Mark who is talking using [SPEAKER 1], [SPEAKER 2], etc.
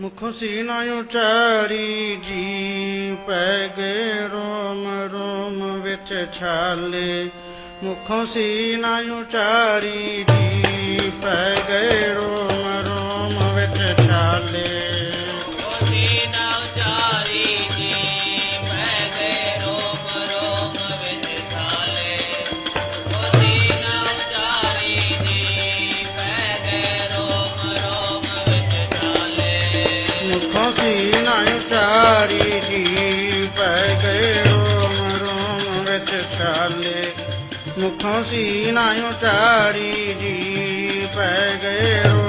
[SPEAKER 1] ਮੁਖ ਸੀਨਾ ਉਚਾਰੀ ਜੀ ਪੈ ਗਏ ਰੋਮ ਰੋਮ ਵਿੱਚ ਛਾਲੇ। ਮੁਖੋਂ ਸੀਨਾ ਉਚਾਰੀ ਜੀ ਪੈ ਗਏ ਰੋਮ ਰੋਮ ਵਿੱਚ ਛਾਲੇ।
[SPEAKER 2] ਕੋਟੀ ਨਾ ਮੁਖੋਂ
[SPEAKER 1] ਮੁਖੋਂ ਸੀਨਾ ਉਚਾਰੀ ਜੀ ਪੈ ਗਏ ਰੋਮ ਰੋਮ ਵਿੱਚ ਛਾਲੇ ਮੁਖੋਂ ਸੀਨਾ ਉਚਾਰੀ ਜੀ ਪੈ ਗਏ ਰੋਮ